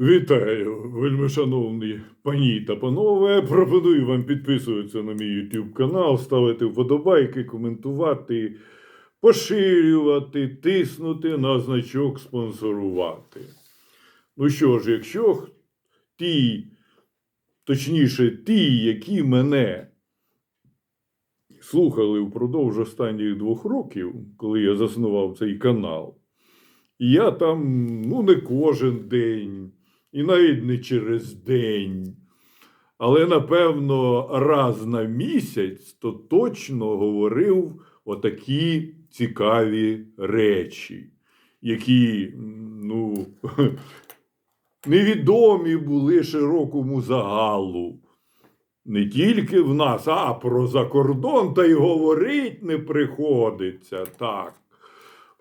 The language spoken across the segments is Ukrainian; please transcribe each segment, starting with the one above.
Вітаю, вельмишановні пані та панове. Пропоную вам підписуватися на мій YouTube канал, ставити вподобайки, коментувати, поширювати, тиснути на значок спонсорувати. Ну що ж, якщо ті, точніше, ті, які мене слухали впродовж останніх двох років, коли я заснував цей канал, я там ну, не кожен день, і навіть не через день. Але, напевно, раз на місяць то точно говорив отакі цікаві речі, які ну, невідомі були широкому загалу. Не тільки в нас, а про закордон, та й говорить не приходиться. Так.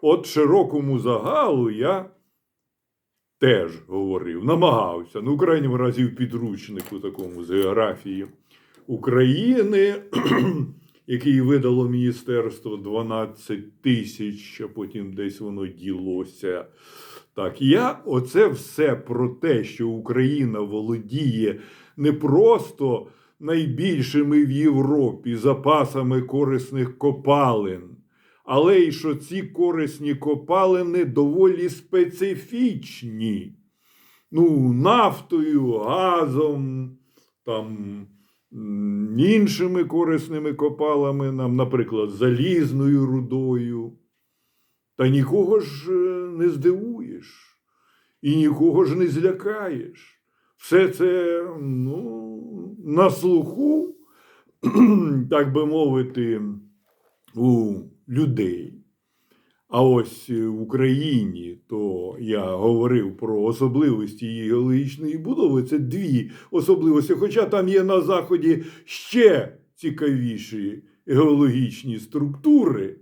От широкому загалу я теж говорив, намагався, ну, в крайньому разі в підручнику такому з географії України, який видало міністерство 12 тисяч, а потім десь воно ділося. Так, я оце все про те, що Україна володіє не просто найбільшими в Європі запасами корисних копалин, але й що ці корисні копалини доволі специфічні. Ну, нафтою, газом, там, іншими корисними копалами, нам, наприклад, залізною рудою. Та нікого ж е, не здивуєш і нікого ж не злякаєш. Все це ну, на слуху, так би мовити, у людей. А ось в Україні, то я говорив про особливості її геологічної будови. Це дві особливості. Хоча там є на Заході ще цікавіші геологічні структури.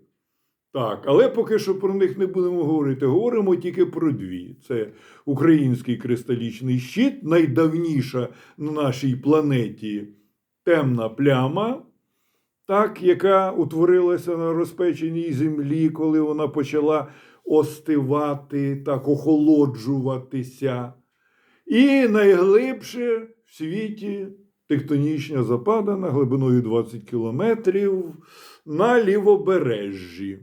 Так, але поки що про них не будемо говорити. Говоримо тільки про дві: це український кристалічний щит, найдавніша на нашій планеті темна пляма, так, яка утворилася на розпеченій землі, коли вона почала остивати, так, охолоджуватися. І найглибше в світі тектонічна западина глибиною 20 кілометрів на лівобережжі.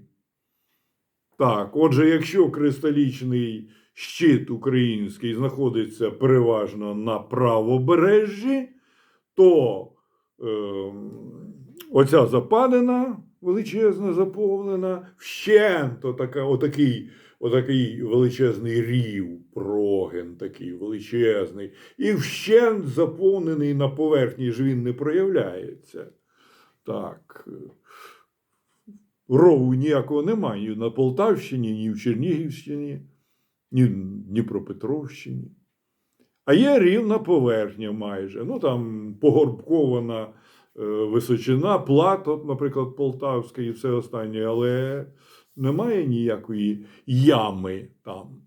Так, отже, якщо кристалічний щит український знаходиться переважно на правобережжі, то е, оця западина величезна заповнена, вщент отака, отакий, отакий величезний рів, прогин такий величезний, і вщент заповнений на поверхні ж він не проявляється. Так. Рову ніякого немає ні на Полтавщині, ні в Чернігівщині, ні в Дніпропетровщині. А є рівна поверхня майже. Ну там погорбкована височина, плат, от, наприклад, Полтавська і все останнє, але немає ніякої ями там.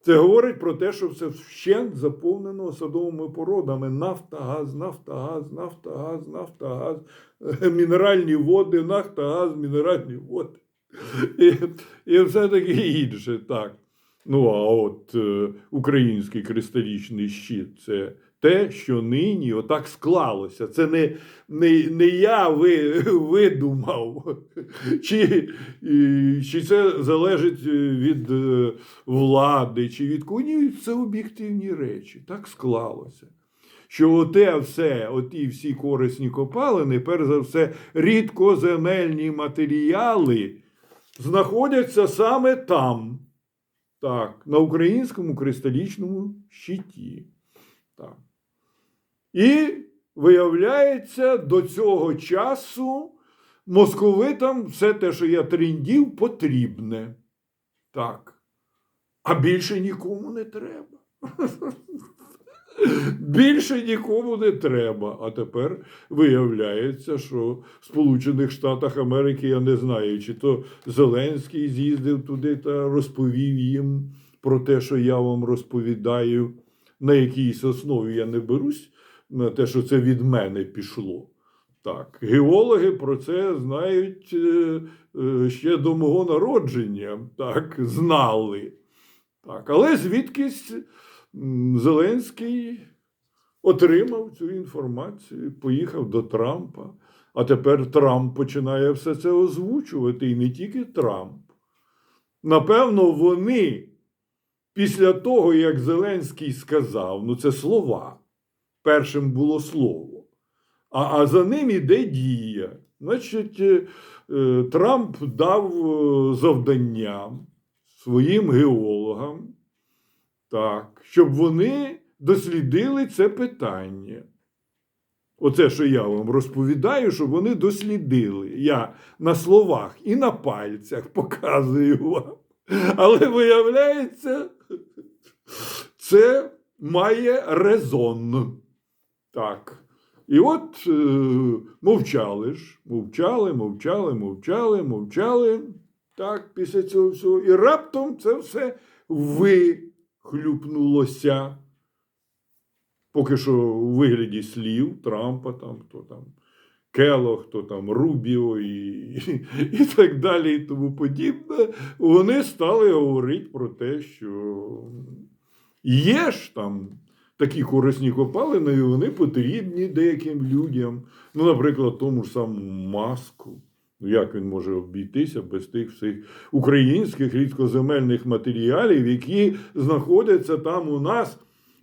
Це говорить про те, що все вщент заповнено садовими породами: нафта, газ, нафта, газ, нафта, газ, нафта, газ, е, мінеральні води, нафта, газ, мінеральні води. І, і все таке інше. Так. Ну, а от е, український кристалічний щит це те, що нині отак склалося. Це не, не, не я ви, видумав, чи, і, чи це залежить е, від е, влади, чи від кого. Ні, це об'єктивні речі. Так склалося. Що оте все, оті всі корисні копалини, перш за все, рідкоземельні матеріали знаходяться саме там. Так, на українському кристалічному щиті. Так. І виявляється, до цього часу московитам все те, що я тріндів, потрібне. Так. А більше нікому не треба. Більше нікому не треба. А тепер виявляється, що в Сполучених Штатах Америки я не знаю, чи то Зеленський з'їздив туди та розповів їм про те, що я вам розповідаю, на якійсь основі я не берусь, на те, що це від мене пішло. Так, геологи про це знають е, е, ще до мого народження, так, знали. Так, але звідкись Зеленський отримав цю інформацію, поїхав до Трампа. А тепер Трамп починає все це озвучувати, і не тільки Трамп. Напевно, вони після того, як Зеленський сказав, ну це слова, першим було слово, а, а за ним іде дія. Значить, е, е, Трамп дав е, завдання своїм геологам, так, щоб вони дослідили це питання. Оце, що я вам розповідаю, щоб вони дослідили. Я на словах і на пальцях показую вам. Але виявляється, це має резон. Так. І от е, мовчали ж, мовчали, мовчали, мовчали, мовчали. Так, після цього всього. І раптом це все вихлюпнулося. Поки що у вигляді слів Трампа, там, хто там Кело, хто там Рубіо і, і так далі, і тому подібне, вони стали говорити про те, що є ж там такі корисні копалини, і вони потрібні деяким людям. Ну, наприклад, тому ж самому маску. Ну, як він може обійтися без тих всіх українських рідкоземельних матеріалів, які знаходяться там у нас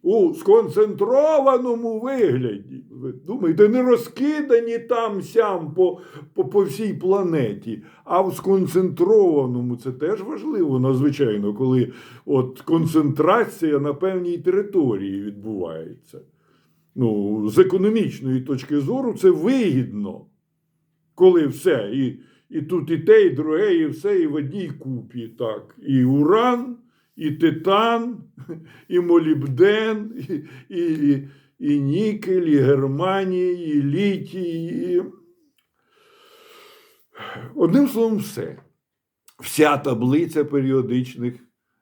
у сконцентрованому вигляді. Ви думаєте, не розкидані там сям по, по, по всій планеті, а в сконцентрованому це теж важливо, надзвичайно, коли от концентрація на певній території відбувається. Ну, з економічної точки зору це вигідно, коли все. І, і тут і те, і друге, і все, і в одній купі. Так. І уран, і титан, і молібден, і, і, і нікель, і германій, і літій. І... Одним словом, все. Вся таблиця періодичних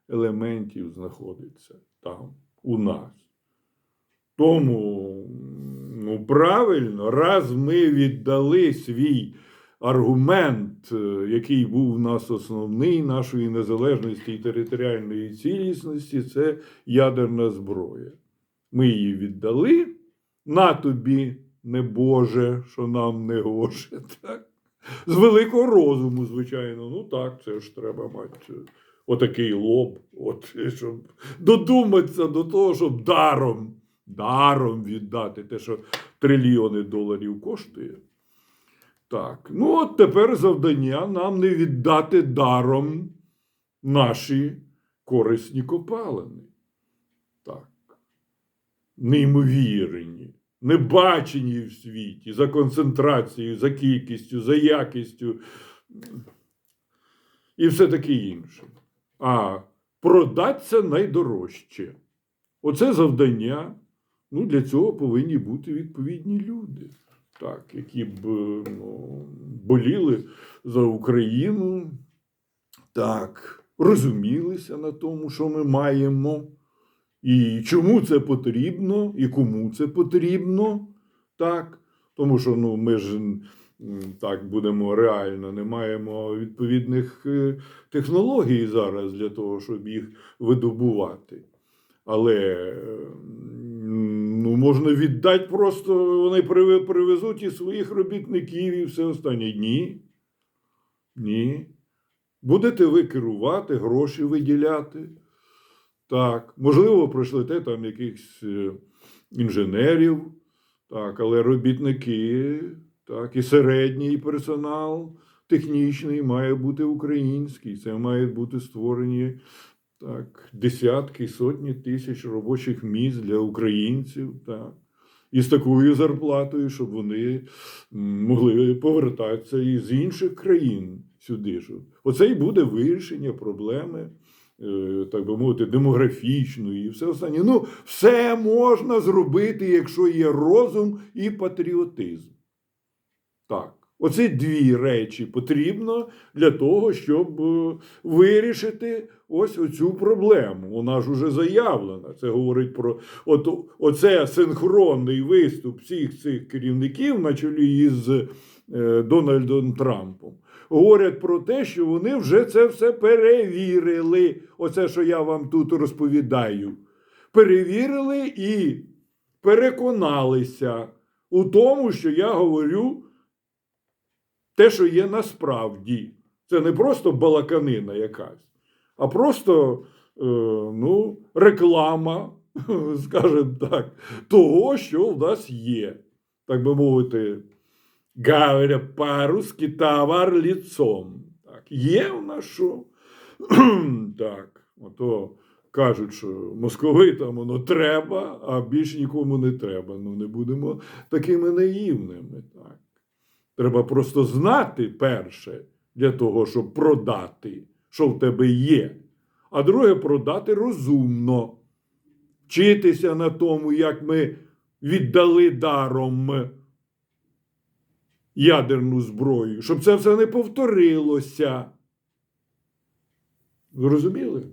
елементів знаходиться там, у нас. Тому, ну, правильно, раз ми віддали свій аргумент, е, який був у нас основний нашої незалежності і територіальної цілісності, це ядерна зброя. Ми її віддали, на тобі, не Боже, що нам не гоже. Так? З великого розуму, звичайно. Ну так, це ж треба мати отакий лоб, от, щоб додуматися до того, щоб даром, даром віддати те, що трильйони доларів коштує. Так, ну от тепер завдання нам не віддати даром наші корисні копалини. Так. Неймовірні, небачені в світі за концентрацією, за кількістю, за якістю і все таке інше. А продаться найдорожче. Оце завдання. Ну, для цього повинні бути відповідні люди так, які б ну, боліли за Україну, так, розумілися на тому, що ми маємо, і чому це потрібно, і кому це потрібно. так, Тому що ну, ми ж так будемо реально, не маємо відповідних е, технологій зараз для того, щоб їх видобувати. Але м, ну, можна віддати просто, вони привезуть і своїх робітників, і все останнє. Ні. Ні. Будете ви керувати, гроші виділяти. Так, можливо, пройшлете там якихось е, інженерів, так, але робітники, так, і середній персонал технічний має бути український. Це мають бути створені так, десятки, сотні тисяч робочих місць для українців. Так. І такою зарплатою, щоб вони могли повертатися із інших країн сюди. ж. Оце і буде вирішення проблеми, е, так би мовити, демографічної і все останнє. Ну, все можна зробити, якщо є розум і патріотизм. Так. Оці дві речі потрібно для того, щоб е, вирішити ось оцю проблему. Вона ж уже заявлена. Це говорить про от, оце синхронний виступ всіх цих керівників на чолі із е, Дональдом Трампом. Говорять про те, що вони вже це все перевірили. Оце, що я вам тут розповідаю. перевірили і переконалися у тому, що я говорю те, що є насправді. Це не просто балаканина якась, а просто е, ну, реклама, скажімо так, того, що в нас є. Так би мовити, говоря по-русски, товар ліцом. Так, є в нас що? так, ото кажуть, що московитам воно треба, а більш нікому не треба. Ну, не будемо такими наївними. Так. Треба просто знати перше для того, щоб продати, що в тебе є. А друге, продати розумно, вчитися на тому, як ми віддали даром ядерну зброю, щоб це все не повторилося. Розуміли?